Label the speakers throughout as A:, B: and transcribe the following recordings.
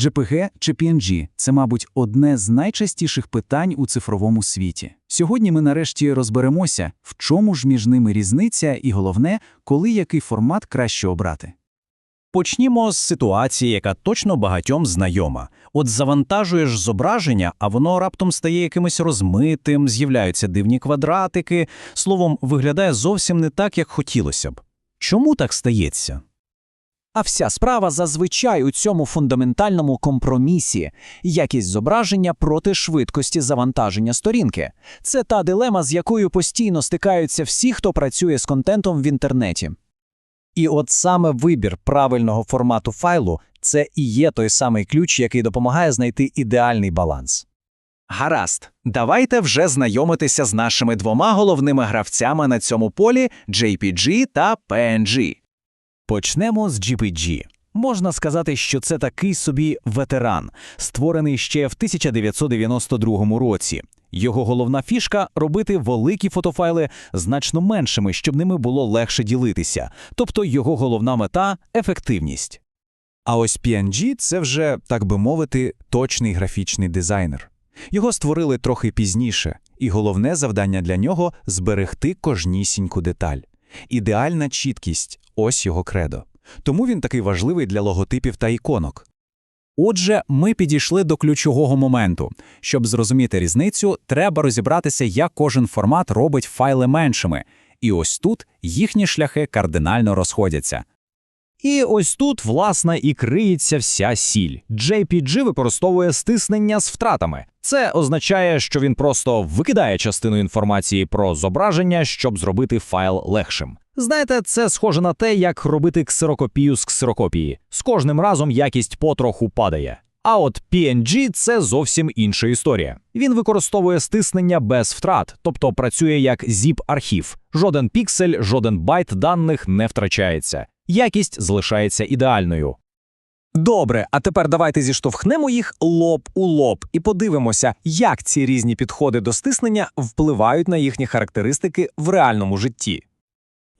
A: JPG чи PNG – це, мабуть, одне з найчастіших питань у цифровому світі. Сьогодні ми нарешті розберемося, в чому ж між ними різниця і головне, коли який формат краще обрати.
B: Почнімо з ситуації, яка точно багатьом знайома. От завантажуєш зображення, а воно раптом стає якимось розмитим, з'являються дивні квадратики. Словом, виглядає зовсім не так, як хотілося б. Чому так стається?
C: А вся справа зазвичай у цьому фундаментальному компромісі – якість зображення проти швидкості завантаження сторінки. Це та дилема, з якою постійно стикаються всі, хто працює з контентом в інтернеті.
D: І от саме вибір правильного формату файлу це і є той самий ключ, який допомагає знайти ідеальний баланс.
E: Гаразд, давайте вже знайомитися з нашими двома головними гравцями на цьому полі JPG та PNG.
B: Почнемо з GPG. Можна сказати, що це такий собі ветеран, створений ще в 1992 році. Його головна фішка робити великі фотофайли значно меншими, щоб ними було легше ділитися. Тобто його головна мета ефективність.
A: А ось PNG – це вже, так би мовити, точний графічний дизайнер. Його створили трохи пізніше, і головне завдання для нього – зберегти кожнісіньку деталь. Ідеальна чіткість – ось його кредо. Тому він такий важливий для логотипів та іконок.
B: Отже, ми підійшли до ключового моменту. Щоб зрозуміти різницю, треба розібратися, як кожен формат робить файли меншими. І ось тут їхні шляхи кардинально розходяться. І ось тут, власне, і криється вся сіль. JPG використовує стиснення з втратами. Це означає, що він просто викидає частину інформації про зображення, щоб зробити файл легшим. Знаєте, це схоже на те, як робити ксерокопію з ксерокопії. З кожним разом якість потроху падає. А от PNG – це зовсім інша історія. Він використовує стиснення без втрат, тобто працює як zip-архів. Жоден піксель, жоден байт даних не втрачається. Якість залишається ідеальною.
D: Добре, а тепер давайте зіштовхнемо їх лоб у лоб і подивимося, як ці різні підходи до стиснення впливають на їхні характеристики в реальному житті.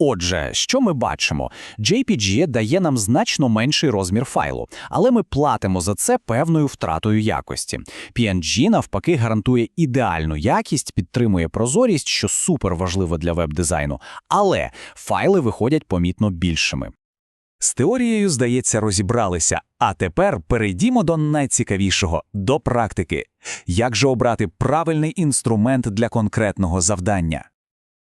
C: Отже, що ми бачимо? JPG дає нам значно менший розмір файлу, але ми платимо за це певною втратою якості. PNG, навпаки, гарантує ідеальну якість, підтримує прозорість, що супер важливо для веб-дизайну, але файли виходять помітно більшими.
E: З теорією, здається, розібралися. А тепер перейдімо до найцікавішого до практики. Як же обрати правильний інструмент для конкретного завдання?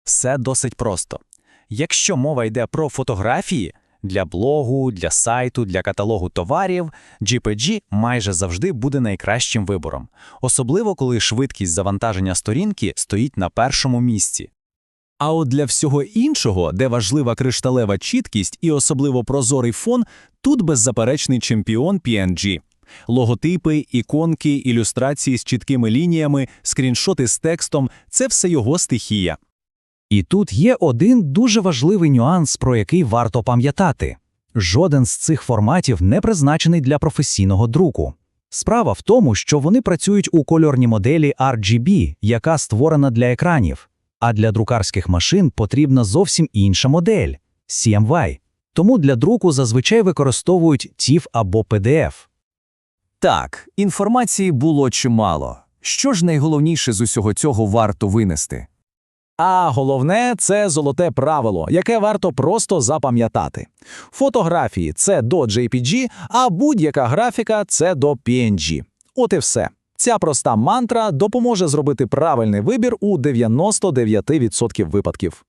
D: Все досить просто. Якщо мова йде про фотографії для блогу, для сайту, для каталогу товарів, GPG майже завжди буде найкращим вибором, особливо коли швидкість завантаження сторінки стоїть на першому місці.
B: А от для всього іншого, де важлива кришталева чіткість і особливо прозорий фон, тут беззаперечний чемпіон PNG. Логотипи, іконки, ілюстрації з чіткими лініями, скріншоти з текстом це все його стихія.
F: І тут є один дуже важливий нюанс, про який варто пам'ятати. Жоден з цих форматів не призначений для професійного друку. Справа в тому, що вони працюють у кольорній моделі RGB, яка створена для екранів, а для друкарських машин потрібна зовсім інша модель CMY. Тому для друку зазвичай використовують TIFF або PDF.
D: Так, інформації було чимало. Що ж найголовніше з усього цього варто винести?
C: А головне це золоте правило, яке варто просто запам'ятати. Фотографії це до JPG, а будь-яка графіка це до PNG. От і все. Ця проста мантра допоможе зробити правильний вибір у 99% випадків.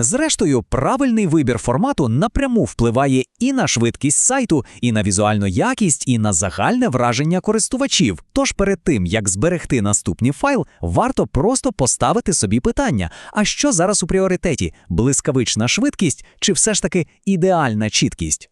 D: Зрештою, правильний вибір формату напряму впливає і на швидкість сайту, і на візуальну якість, і на загальне враження користувачів. Тож перед тим, як зберегти наступний файл, варто просто поставити собі питання: а що зараз у пріоритеті блискавична швидкість чи все ж таки ідеальна чіткість?